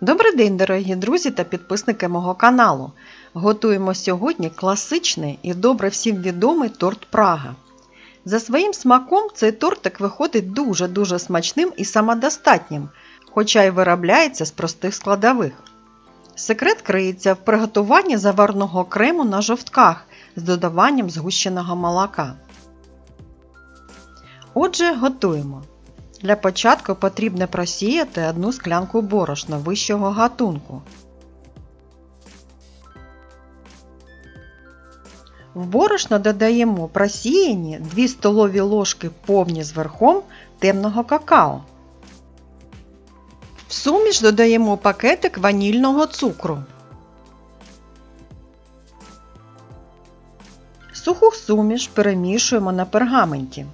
Добрий день, дорогі друзі та підписники мого каналу. Готуємо сьогодні класичний і добре всім відомий торт Прага. За своїм смаком цей тортик виходить дуже-дуже смачним і самодостатнім, хоча й виробляється з простих складових. Секрет криється в приготуванні заварного крему на жовтках з додаванням згущеного молока. Отже, готуємо. Для початку потрібно просіяти одну склянку борошна вищого гатунку. В борошно додаємо просіяні 2 столові ложки повні з верхом темного какао. В суміш додаємо пакетик ванільного цукру. Суху суміш перемішуємо на пергаменті.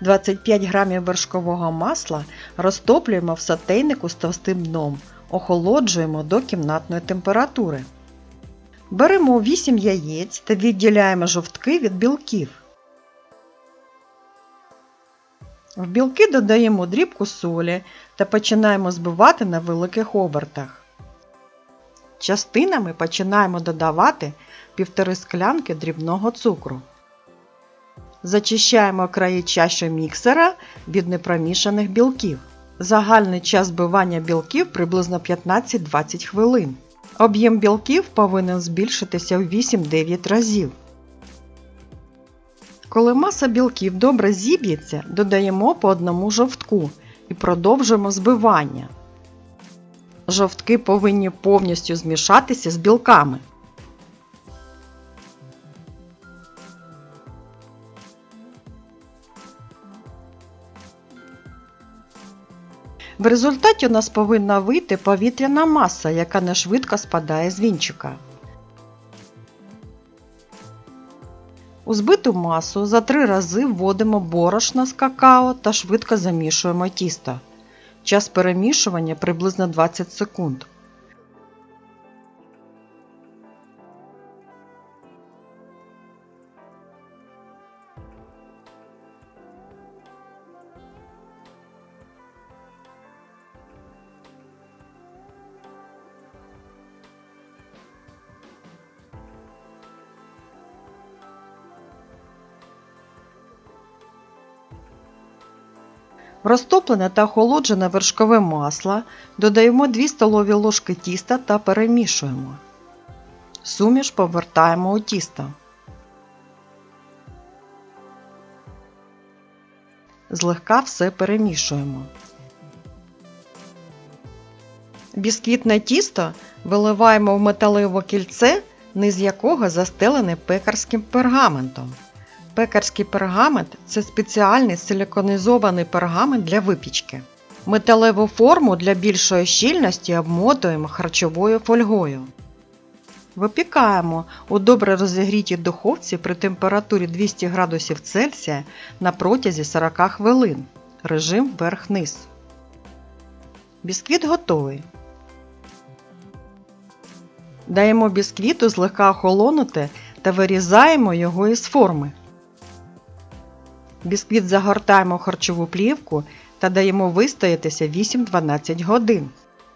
25 грамів вершкового масла розтоплюємо в сотейнику з товстим дном, охолоджуємо до кімнатної температури. Беремо 8 яєць та відділяємо жовтки від білків. В білки додаємо дрібку солі та починаємо збивати на великих обертах. Частинами починаємо додавати півтори склянки дрібного цукру. Зачищаємо краї чаші міксера від непромішаних білків. Загальний час збивання білків приблизно 15-20 хвилин. Об'єм білків повинен збільшитися в 8-9 разів. Коли маса білків добре зіб'ється, додаємо по одному жовтку і продовжуємо збивання. Жовтки повинні повністю змішатися з білками. В результаті у нас повинна вийти повітряна маса, яка не швидко спадає з вінчика. У збиту масу за три рази вводимо борошно з какао та швидко замішуємо тісто. Час перемішування приблизно 20 секунд. Розтоплене та охолоджене вершкове масло додаємо 2 столові ложки тіста та перемішуємо. Суміш повертаємо у тісто. Злегка все перемішуємо. Бісквітне тісто виливаємо в металеве кільце, низ якого застелене пекарським пергаментом. Пекарський пергамент це спеціальний силіконізований пергамент для випічки. Металеву форму для більшої щільності обмотуємо харчовою фольгою. Випікаємо у добре розігрітій духовці при температурі 200 градусів Цельсія на протязі 40 хвилин. Режим верх-низ. Бісквіт готовий. Даємо бісквіту злегка охолонути та вирізаємо його із форми. Бісквіт загортаємо в харчову плівку та даємо вистоятися 8-12 годин.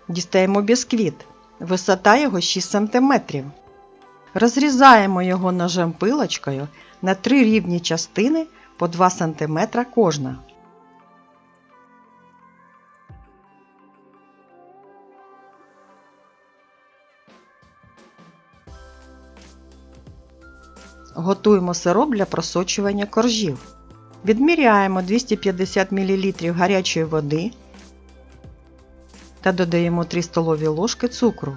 Дістаємо бісквіт. Висота його 6 см. Розрізаємо його ножем пилочкою на три рівні частини по 2 см кожна. Готуємо сироп для просочування коржів. Відміряємо 250 мл гарячої води та додаємо 3 столові ложки цукру.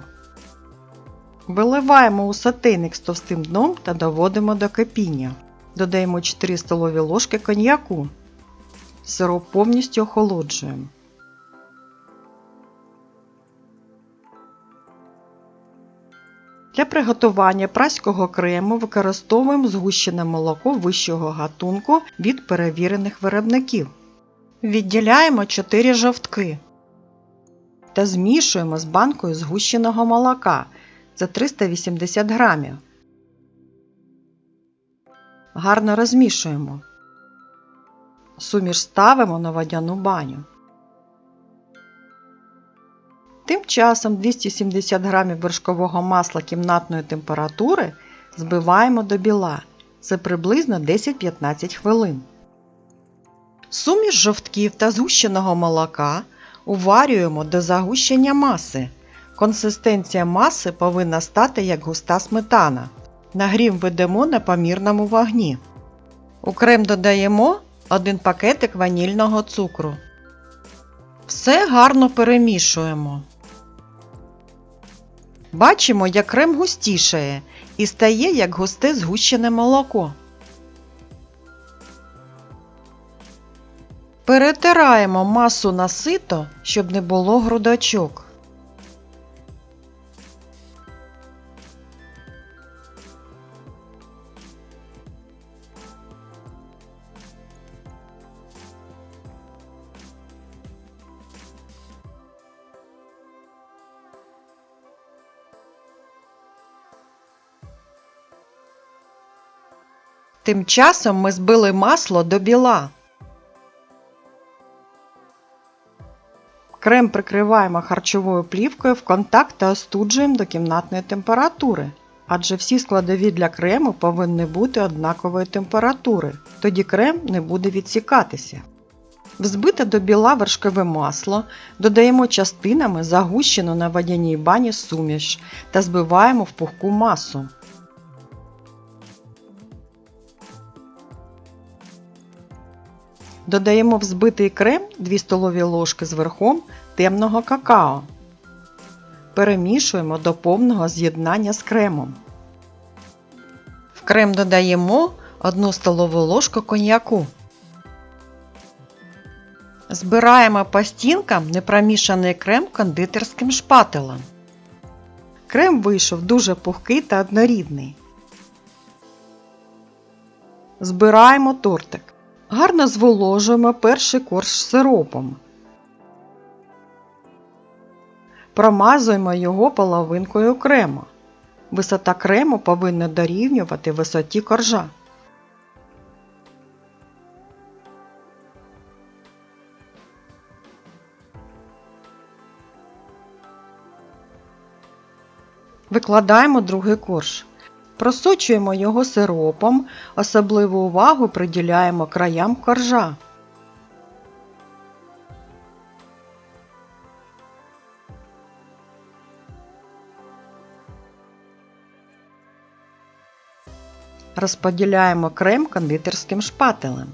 Виливаємо у сотейник з товстим дном та доводимо до кипіння. Додаємо 4 столові ложки коньяку. Сироп повністю охолоджуємо. Для приготування праського крему використовуємо згущене молоко вищого гатунку від перевірених виробників. Відділяємо 4 жовтки та змішуємо з банкою згущеного молока це 380 грамів. Гарно розмішуємо. Суміш ставимо на водяну баню. Тим часом 270 г вершкового масла кімнатної температури збиваємо до біла. Це приблизно 10-15 хвилин. Суміш жовтків та згущеного молока уварюємо до загущення маси. Консистенція маси повинна стати як густа сметана. Нагрів ведемо на помірному вогні. У крем додаємо 1 пакетик ванільного цукру. Все гарно перемішуємо. Бачимо, як крем густішає і стає як густе згущене молоко. Перетираємо масу на сито, щоб не було грудочок. Тим часом ми збили масло до біла. Крем прикриваємо харчовою плівкою в контакт та остуджуємо до кімнатної температури. Адже всі складові для крему повинні бути однакової температури, тоді крем не буде відсікатися. Взбите до біла вершкове масло, додаємо частинами загущену на водяній бані суміш та збиваємо в пухку масу. Додаємо взбитий крем 2 столові ложки з верхом темного какао. Перемішуємо до повного з'єднання з кремом. В крем додаємо 1 столову ложку коньяку. Збираємо по стінкам непромішаний крем кондитерським шпателем. Крем вийшов дуже пухкий та однорідний. Збираємо тортик. Гарно зволожуємо перший корж сиропом. Промазуємо його половинкою крему. Висота крему повинна дорівнювати висоті коржа. Викладаємо другий корж. Просочуємо його сиропом, особливу увагу приділяємо краям коржа. Розподіляємо крем кондитерським шпателем.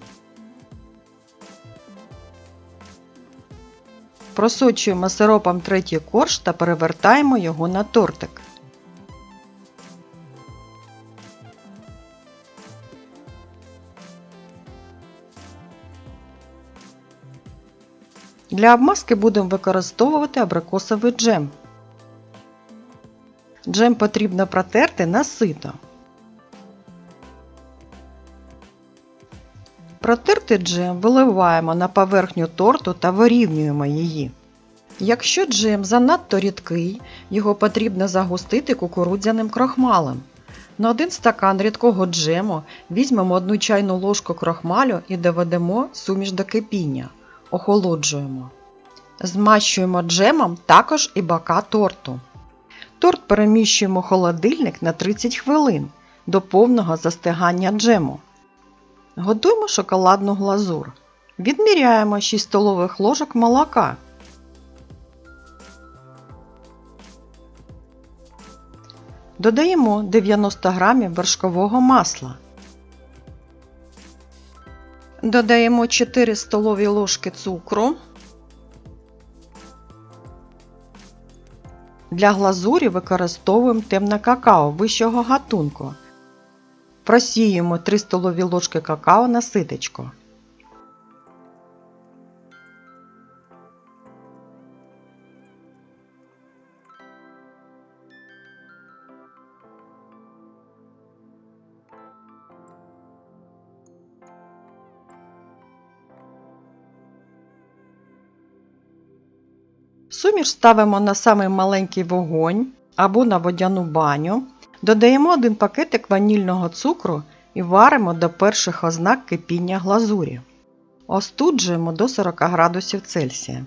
Просочуємо сиропом третій корж та перевертаємо його на тортик. Для обмазки будемо використовувати абрикосовий джем. Джем потрібно протерти на сито. Протертий джем виливаємо на поверхню торту та вирівнюємо її. Якщо джем занадто рідкий, його потрібно загустити кукурудзяним крохмалем. На один стакан рідкого джему візьмемо одну чайну ложку крохмалю і доведемо суміш до кипіння. Охолоджуємо. Змащуємо джемом також і бока торту. Торт переміщуємо в холодильник на 30 хвилин до повного застигання джему. Готуємо шоколадну глазур. Відміряємо 6 столових ложок молока. Додаємо 90 г вершкового масла. Додаємо 4 столові ложки цукру. Для глазурі використовуємо темне какао вищого гатунку. Просіємо 3 столові ложки какао на ситечко. Суміш ставимо на самий маленький вогонь або на водяну баню. Додаємо один пакетик ванільного цукру і варимо до перших ознак кипіння глазурі. Остуджуємо до 40 градусів Цельсія.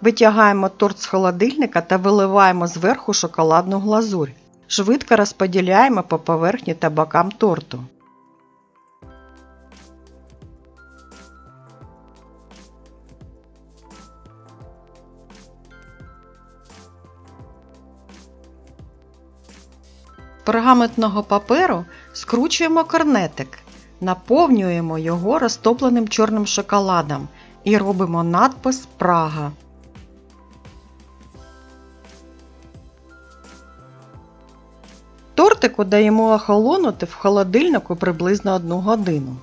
Витягаємо торт з холодильника та виливаємо зверху шоколадну глазурь. Швидко розподіляємо по поверхні та бокам торту. Пергаментного паперу скручуємо корнетик, наповнюємо його розтопленим чорним шоколадом і робимо надпис Прага. Тортику даємо охолонути в холодильнику приблизно 1 годину.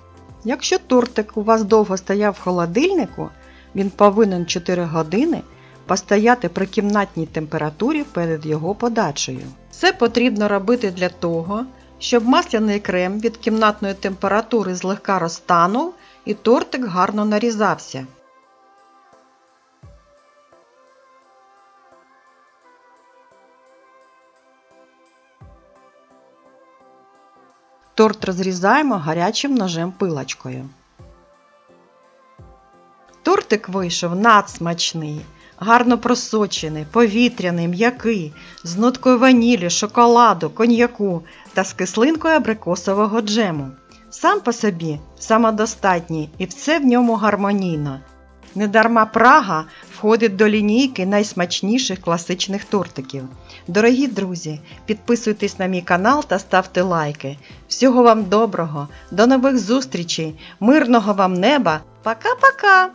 Якщо тортик у вас довго стояв в холодильнику, він повинен 4 години постояти при кімнатній температурі перед його подачею. Це потрібно робити для того, щоб масляний крем від кімнатної температури злегка розтанув і тортик гарно нарізався. Торт розрізаємо гарячим ножем пилочкою. Тортик вийшов надсмачний, гарно просочений, повітряний, м'який, з ноткою ванілі, шоколаду, коньяку та з кислинкою абрикосового джему. Сам по собі самодостатній і все в ньому гармонійно. Недарма Прага входить до лінійки найсмачніших класичних тортиків. Дорогі друзі, підписуйтесь на мій канал та ставте лайки. Всього вам доброго, до нових зустрічей, мирного вам неба. Пока-пока!